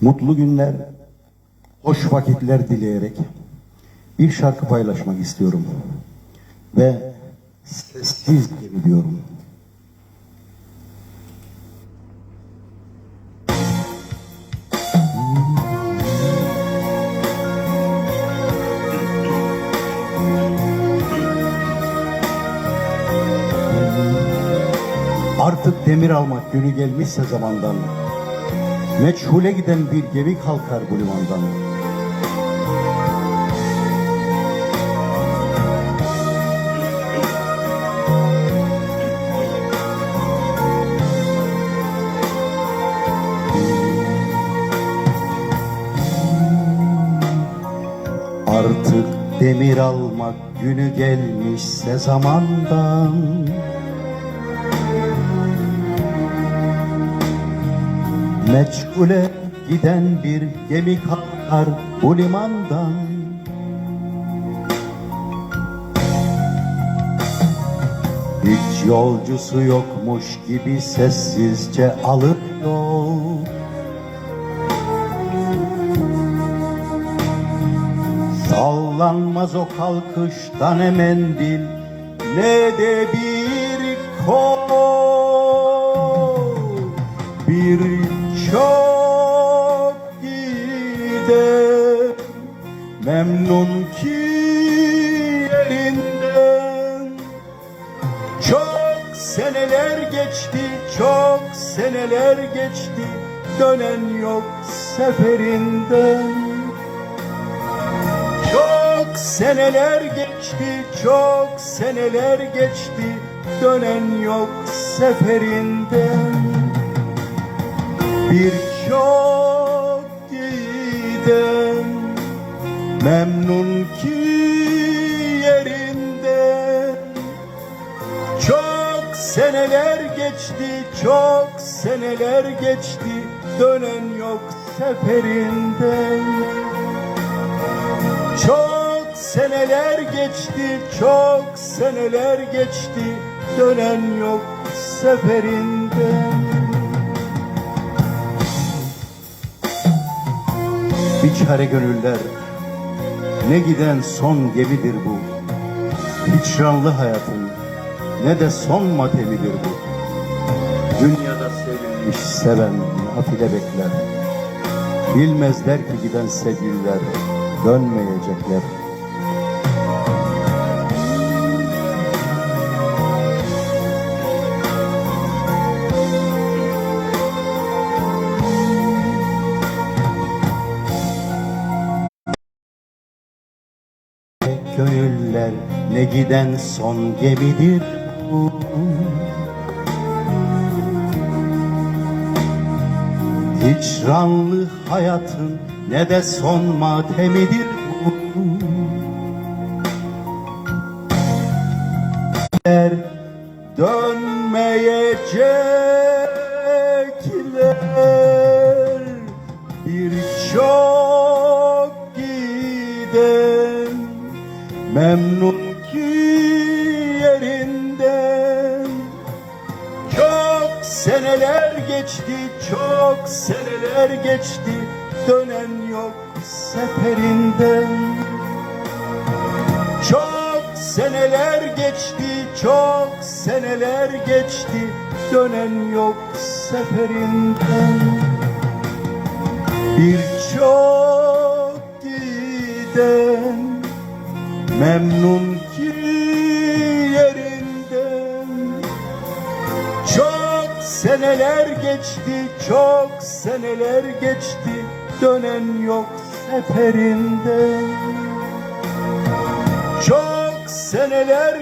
mutlu günler, hoş vakitler dileyerek bir şarkı paylaşmak istiyorum. Ve sessiz diyorum. Artık demir almak günü gelmişse zamandan Meçhule giden bir gemi kalkar bu limandan. Artık demir almak günü gelmişse zamandan Meçhule giden bir gemi kalkar bu limandan. Hiç yolcusu yokmuş gibi sessizce alır yol. Sallanmaz o kalkıştan ne mendil ne de bir kol. Bir çok gider memnun ki yerinden Çok seneler geçti, çok seneler geçti Dönen yok seferinden. Çok seneler geçti, çok seneler geçti Dönen yok seferinden Bir çok giden Memnun ki yerinden Çok seneler geçti, çok seneler geçti Dönen yok seferinden çok seneler geçti, çok seneler geçti Dönen yok seferinden Biçare gönüller Ne giden son gemidir bu. Hicranlı hayatın Ne de son matemidir bu. Dünyada sevilmiş seven nafile bekler. Bilmezler ki giden sevgililer dönmeyecekler. Gönüller ne giden son gemidir bu. Hicranlı hayatın ne de son matemidir bu. Dönmeyecekler bir çok giden memnun ki yerinden çok seneler geçti, çok seneler geçti. Dönen yok seferinden Çok seneler geçti, çok seneler geçti. Dönen yok seferinden Bir seneler geçti, çok seneler geçti. Dönen yok seferinden Çok seneler